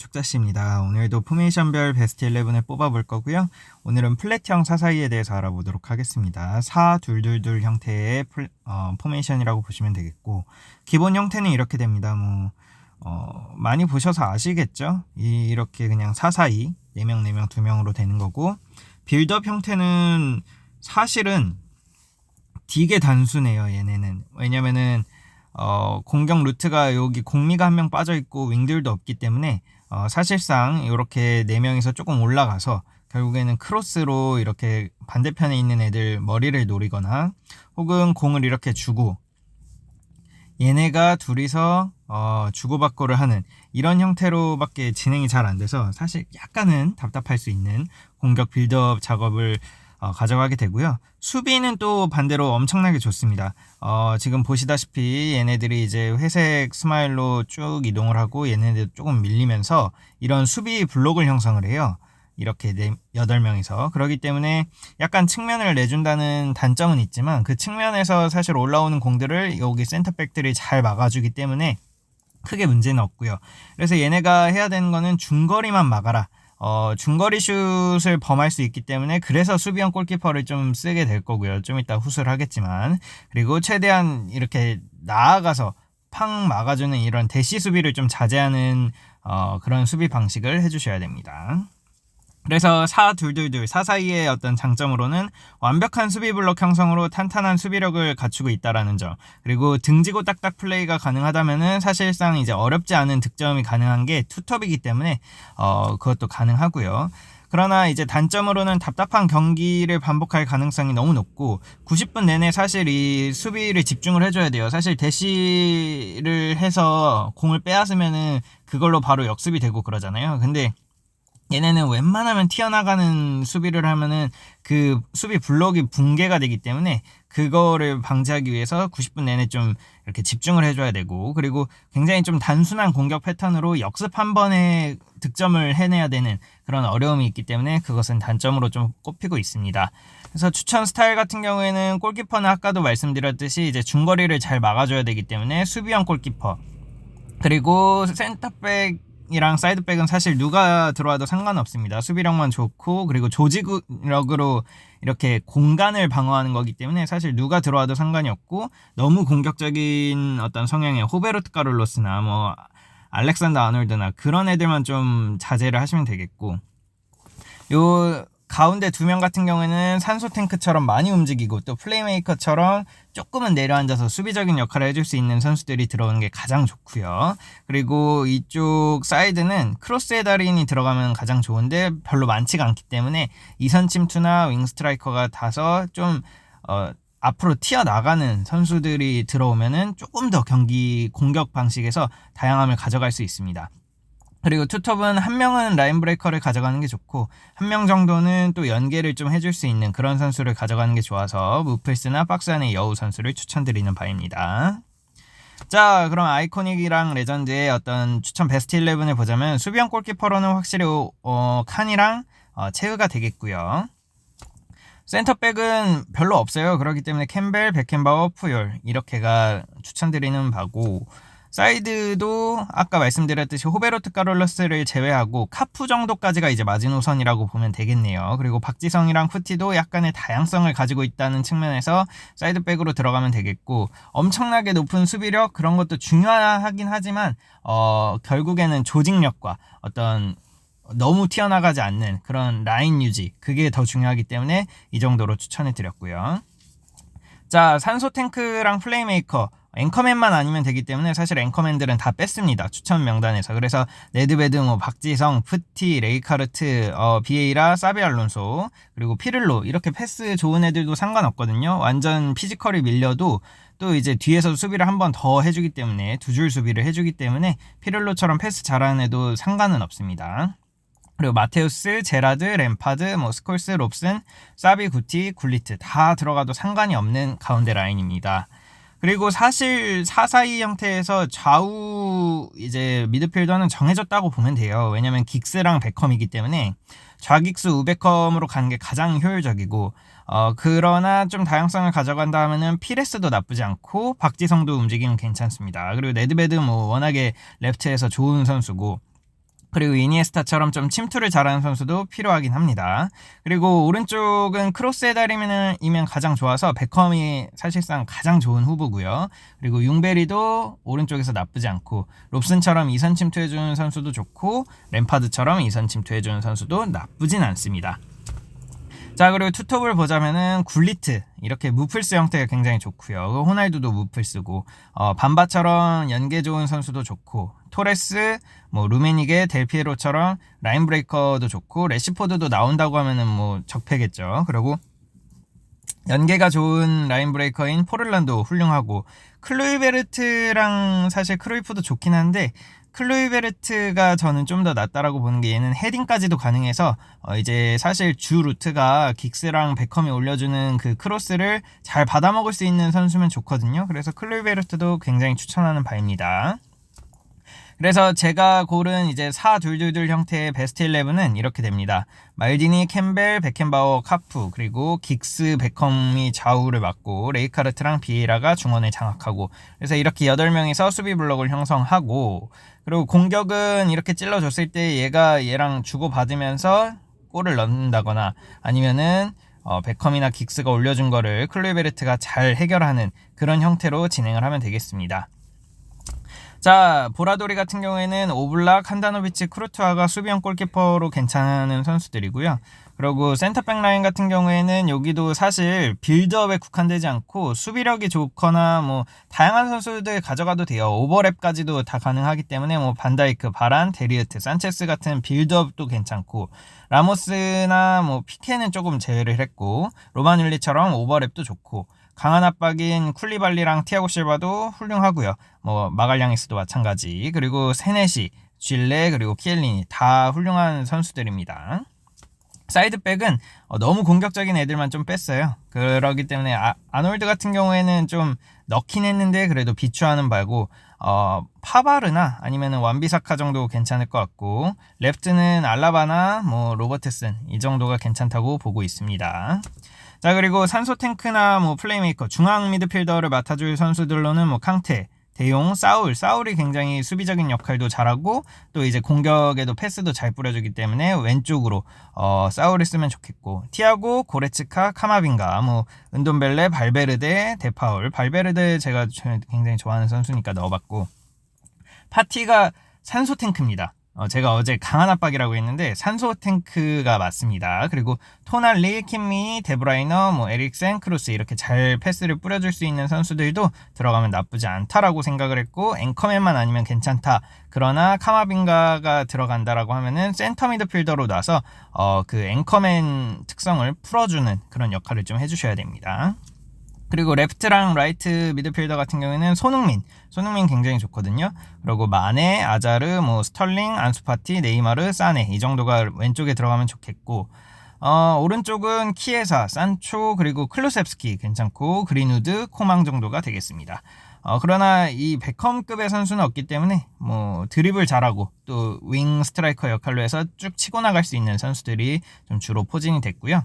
축자씨입니다. 오늘도 포메이션별 베스트 11을 뽑아볼 거고요. 오늘은 플랫형 사사이에 대해서 알아보도록 하겠습니다. 4, 2, 2, 2 형태의 플, 어, 포메이션이라고 보시면 되겠고 기본 형태는 이렇게 됩니다. 뭐 어, 많이 보셔서 아시겠죠? 이, 이렇게 그냥 사사이 4명, 4명, 2명으로 되는 거고 빌드업 형태는 사실은 되게 단순해요. 얘네는 왜냐면은 어, 공격 루트가 여기 공미가 한 명 빠져 있고 윙들도 없기 때문에 어, 사실상 이렇게 네 명이서 조금 올라가서 결국에는 크로스로 이렇게 반대편에 있는 애들 머리를 노리거나 혹은 공을 이렇게 주고 얘네가 둘이서 어, 주고받고를 하는 이런 형태로밖에 진행이 잘 안 돼서 사실 약간은 답답할 수 있는 공격 빌드업 작업을 어, 가져가게 되고요. 수비는 또 반대로 엄청나게 좋습니다. 어, 지금 보시다시피 얘네들이 이제 회색 스마일로 쭉 이동을 하고 얘네들 조금 밀리면서 이런 수비 블록을 형성을 해요. 이렇게 네, 8명이서. 그러기 때문에 약간 측면을 내준다는 단점은 있지만 그 측면에서 사실 올라오는 공들을 여기 센터백들이 잘 막아주기 때문에 크게 문제는 없고요. 그래서 얘네가 해야 되는 거는 중거리만 막아라. 어, 중거리 슛을 범할 수 있기 때문에 그래서 수비형 골키퍼를 좀 쓰게 될 거고요. 좀 이따 후수를 하겠지만. 그리고 최대한 이렇게 나아가서 팡 막아주는 이런 대시 수비를 좀 자제하는 어, 그런 수비 방식을 해주셔야 됩니다. 그래서 4-2-2-2, 4사이의 어떤 장점으로는 완벽한 수비 블록 형성으로 탄탄한 수비력을 갖추고 있다라는 점. 그리고 등지고 딱딱 플레이가 가능하다면은 사실상 이제 어렵지 않은 득점이 가능한 게 투톱이기 때문에 어, 그것도 가능하고요. 그러나 이제 단점으로는 답답한 경기를 반복할 가능성이 너무 높고 90분 내내 사실 이 수비를 집중을 해줘야 돼요. 사실 대시를 해서 공을 빼앗으면은 그걸로 바로 역습이 되고 그러잖아요. 근데 얘네는 웬만하면 튀어나가는 수비를 하면은 그 수비 블록이 붕괴가 되기 때문에 그거를 방지하기 위해서 90분 내내 좀 이렇게 집중을 해줘야 되고 그리고 굉장히 좀 단순한 공격 패턴으로 역습 한 번에 득점을 해내야 되는 그런 어려움이 있기 때문에 그것은 단점으로 좀 꼽히고 있습니다. 그래서 추천 스타일 같은 경우에는 골키퍼는 아까도 말씀드렸듯이 이제 중거리를 잘 막아줘야 되기 때문에 수비형 골키퍼 그리고 센터백 이랑 사이드백은 사실 누가 들어와도 상관없습니다. 수비력만 좋고 그리고 조직력으로 이렇게 공간을 방어하는 거기 때문에 사실 누가 들어와도 상관이 없고 너무 공격적인 어떤 성향의 호베르트 카를로스나 뭐 알렉산더 아놀드나 그런 애들만 좀 자제를 하시면 되겠고 요 가운데 두 명 같은 경우에는 산소 탱크처럼 많이 움직이고 또 플레이메이커처럼 조금은 내려앉아서 수비적인 역할을 해줄 수 있는 선수들이 들어오는 게 가장 좋고요. 그리고 이쪽 사이드는 크로스의 달인이 들어가면 가장 좋은데 별로 많지가 않기 때문에 이선 침투나 윙 스트라이커가 타서 좀 어, 앞으로 튀어나가는 선수들이 들어오면은 조금 더 경기 공격 방식에서 다양함을 가져갈 수 있습니다. 그리고 투톱은 한 명은 라인 브레이커를 가져가는 게 좋고 한 명 정도는 또 연계를 좀 해줄 수 있는 그런 선수를 가져가는 게 좋아서 무플스나 박스 안의 여우 선수를 추천드리는 바입니다. 자 그럼 아이코닉이랑 레전드의 어떤 추천 베스트 11을 보자면 수비형 골키퍼로는 확실히 어, 칸이랑 어, 체우가 되겠고요. 센터백은 별로 없어요. 그렇기 때문에 캠벨, 베켄바워, 푸열 이렇게가 추천드리는 바고 사이드도 아까 말씀드렸듯이 호베로트 카롤러스를 제외하고 카프 정도까지가 이제 마지노선이라고 보면 되겠네요. 그리고 박지성이랑 푸티도 약간의 다양성을 가지고 있다는 측면에서 사이드백으로 들어가면 되겠고 엄청나게 높은 수비력 그런 것도 중요하긴 하지만 어 결국에는 조직력과 어떤 너무 튀어나가지 않는 그런 라인 유지 그게 더 중요하기 때문에 이 정도로 추천해 드렸고요. 자 산소 탱크랑 플레이메이커 앵커맨만 아니면 되기 때문에 사실 앵커맨들은 다 뺐습니다. 추천 명단에서. 그래서 네드베드, 뭐 박지성, 푸티, 레이카르트, 어, 비에이라, 사비 알론소, 그리고 피를로 이렇게 패스 좋은 애들도 상관없거든요. 완전 피지컬이 밀려도 또 이제 뒤에서 수비를 한 번 더 해주기 때문에 두 줄 수비를 해주기 때문에 피를로처럼 패스 잘하는 애도 상관은 없습니다. 그리고 마테우스, 제라드, 램파드, 뭐 스콜스, 롭슨, 사비, 구티, 굴리트 다 들어가도 상관이 없는 가운데 라인입니다. 그리고 사실 사사이 형태에서 좌우 이제 미드필더는 정해졌다고 보면 돼요. 왜냐면 긱스랑 베컴이기 때문에 좌긱스 우베컴으로 가는 게 가장 효율적이고 어 그러나 좀 다양성을 가져간다 하면은 피레스도 나쁘지 않고 박지성도 움직이면 괜찮습니다. 그리고 네드베드 뭐 워낙에 레프트에서 좋은 선수고 그리고 이니에스타처럼 좀 침투를 잘하는 선수도 필요하긴 합니다. 그리고 오른쪽은 크로스의 다리면이면 가장 좋아서 베컴이 사실상 가장 좋은 후보고요. 그리고 융베리도 오른쪽에서 나쁘지 않고 롭슨처럼 이선 침투해주는 선수도 좋고 램파드처럼 이선 침투해주는 선수도 나쁘진 않습니다. 자 그리고 투톱을 보자면은 굴리트 이렇게 무플스 형태가 굉장히 좋고요. 호날두도 무플스고 어, 반바처럼 연계 좋은 선수도 좋고 토레스, 뭐 루메니게, 델피에로처럼 라인 브레이커도 좋고 레시포드도 나온다고 하면은 뭐 적패겠죠. 그리고 연계가 좋은 라인 브레이커인 포를란도 훌륭하고 클로이베르트랑 사실 크로이프도 좋긴 한데 클로이베르트가 저는 좀 더 낫다라고 보는 게 얘는 헤딩까지도 가능해서 어 이제 사실 주 루트가 긱스랑 베컴이 올려주는 그 크로스를 잘 받아먹을 수 있는 선수면 좋거든요. 그래서 클로이베르트도 굉장히 추천하는 바입니다. 그래서 제가 고른 이제 4-2-2 형태의 베스트 11은 이렇게 됩니다. 말디니, 캠벨, 베켄바워, 카프, 그리고 긱스, 베컴이 좌우를 맡고 레이카르트랑 비에라가 중원을 장악하고 그래서 이렇게 8명이서 수비 블록을 형성하고 그리고 공격은 이렇게 찔러줬을 때 얘가 얘랑 주고받으면서 골을 넣는다거나 아니면은 어, 베컴이나 긱스가 올려준 거를 클루베르트가 잘 해결하는 그런 형태로 진행을 하면 되겠습니다. 자, 보라도리 같은 경우에는 오블락, 한다노비치, 크루트와가 수비형 골키퍼로 괜찮은 선수들이고요. 그리고 센터백 라인 같은 경우에는 여기도 사실 빌드업에 국한되지 않고 수비력이 좋거나 뭐 다양한 선수들 가져가도 돼요. 오버랩까지도 다 가능하기 때문에 뭐 반다이크, 바란, 데리어트, 산체스 같은 빌드업도 괜찮고 라모스나 뭐 피케는 조금 제외를 했고 로마눌리처럼 오버랩도 좋고 강한 압박인 쿨리발리랑 티아고 실바도 훌륭하고요. 뭐 마갈량이스도 마찬가지. 그리고 세네시, 쥘레 그리고 키엘린이 다 훌륭한 선수들입니다. 사이드백은 어, 너무 공격적인 애들만 좀 뺐어요. 그러기 때문에 아, 아놀드 같은 경우에는 좀 넣긴 했는데 그래도 비추하는 바고 어, 파바르나 아니면 완비사카 정도 괜찮을 것 같고 랩트는 알라바나 뭐 로버트슨 이 정도가 괜찮다고 보고 있습니다. 자 그리고 산소 탱크나 뭐 플레이메이커 중앙 미드필더를 맡아줄 선수들로는 뭐 캉테 대용, 사울, 사울이 굉장히 수비적인 역할도 잘하고 또 이제 공격에도 패스도 잘 뿌려주기 때문에 왼쪽으로 어, 사울을 쓰면 좋겠고 티아고, 고레츠카, 카마빈가, 뭐 은돈벨레, 발베르데, 데파울, 발베르데 제가 굉장히 좋아하는 선수니까 넣어봤고 파티가 산소 탱크입니다. 어, 제가 어제 강한 압박이라고 했는데 산소 탱크가 맞습니다. 그리고 토날리, 킴미, 데브라이너, 뭐 에릭센, 크루스 이렇게 잘 패스를 뿌려줄 수 있는 선수들도 들어가면 나쁘지 않다라고 생각을 했고 앵커맨만 아니면 괜찮다. 그러나 카마빈가가 들어간다라고 하면은 센터 미드필더로 나서 어, 그 앵커맨 특성을 풀어주는 그런 역할을 좀 해주셔야 됩니다. 그리고 레프트랑 라이트 미드필더 같은 경우에는 손흥민, 손흥민 굉장히 좋거든요. 그리고 마네, 아자르, 뭐 스털링, 안수파티, 네이마르, 사네 이 정도가 왼쪽에 들어가면 좋겠고 어, 오른쪽은 키에사, 산초 그리고 클루셉스키 괜찮고 그린우드, 코망 정도가 되겠습니다. 어, 그러나 이 베컴급의 선수는 없기 때문에 뭐 드립을 잘하고 또 윙 스트라이커 역할로 해서 쭉 치고 나갈 수 있는 선수들이 좀 주로 포진이 됐고요.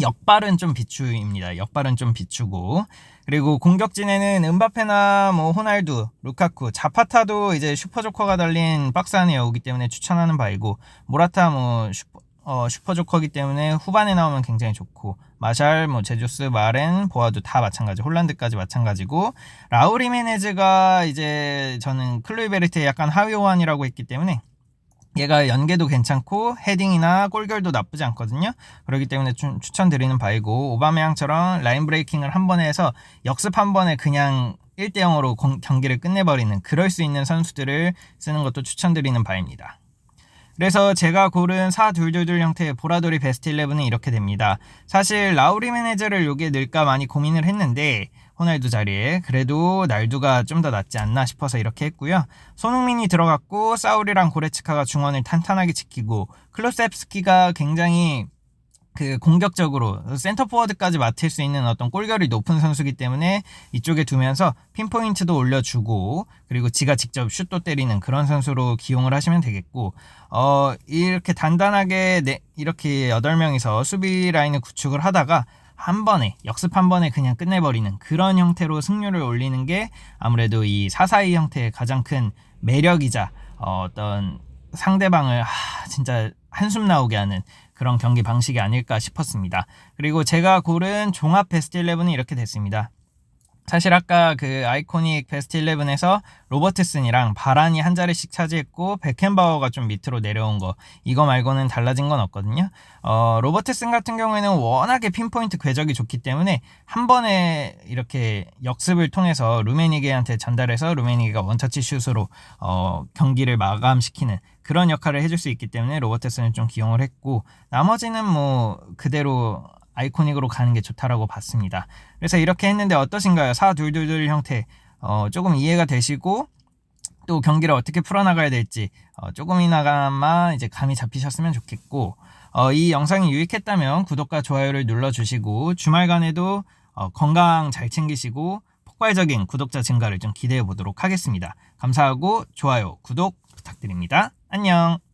역발은 좀 비추입니다. 역발은 좀 비추고 그리고 공격진에는 은바페나 뭐 호날두, 루카쿠, 자파타도 이제 슈퍼조커가 달린 박스 안에 오기 때문에 추천하는 바이고 모라타 뭐 슈퍼 어, 슈퍼조커기 때문에 후반에 나오면 굉장히 좋고 마샬, 뭐 제주스, 마렌, 보아도 다 마찬가지, 홀란드까지 마찬가지고 라우리 메네즈가 이제 저는 클루이베르트의 약간 하위 호환이라고 했기 때문에 얘가 연계도 괜찮고 헤딩이나 골결도 나쁘지 않거든요. 그렇기 때문에 좀 추천드리는 바이고 오바메양처럼 라인 브레이킹을 한 번에 해서 역습 한 번에 그냥 1대 0으로 경기를 끝내버리는 그럴 수 있는 선수들을 쓰는 것도 추천드리는 바입니다. 그래서 제가 고른 4-2-2 형태의 보라돌이 베스트 11은 이렇게 됩니다. 사실 라우리 매니저를 요게 넣을까 많이 고민을 했는데 호날두 자리에 그래도 날두가 좀 더 낫지 않나 싶어서 이렇게 했고요. 손흥민이 들어갔고 사우리랑 고레츠카가 중원을 탄탄하게 지키고 클로셉스키가 굉장히 그 공격적으로 센터 포워드까지 맡을 수 있는 어떤 골결이 높은 선수기 때문에 이쪽에 두면서 핀포인트도 올려주고 그리고 지가 직접 슛도 때리는 그런 선수로 기용을 하시면 되겠고 어 이렇게 단단하게 네, 이렇게 8명이서 수비 라인을 구축을 하다가 한 번에 역습 한 번에 그냥 끝내버리는 그런 형태로 승률을 올리는 게 아무래도 이 442 형태의 가장 큰 매력이자 어, 어떤 상대방을 하, 진짜 한숨 나오게 하는 그런 경기 방식이 아닐까 싶었습니다. 그리고 제가 고른 종합 베스트 11은 이렇게 됐습니다. 사실 아까 그 아이코닉 베스트 11에서 로버트슨이랑 바란이 한 자리씩 차지했고 베켄바워가 좀 밑으로 내려온 거 이거 말고는 달라진 건 없거든요. 어, 로버트슨 같은 경우에는 워낙에 핀포인트 궤적이 좋기 때문에 한 번에 이렇게 역습을 통해서 루메니게한테 전달해서 루메니게가 원터치 슛으로 어, 경기를 마감시키는 그런 역할을 해줄 수 있기 때문에 로버트슨을 좀 기용을 했고 나머지는 뭐 그대로 아이코닉으로 가는 게 좋다라고 봤습니다. 그래서 이렇게 했는데 어떠신가요? 4-2-2-2 형태 어, 조금 이해가 되시고 또 경기를 어떻게 풀어나가야 될지 어, 조금이나마 이제 감이 잡히셨으면 좋겠고 어, 이 영상이 유익했다면 구독과 좋아요를 눌러주시고 주말간에도 어, 건강 잘 챙기시고 폭발적인 구독자 증가를 좀 기대해 보도록 하겠습니다. 감사하고 좋아요, 구독 부탁드립니다. 안녕.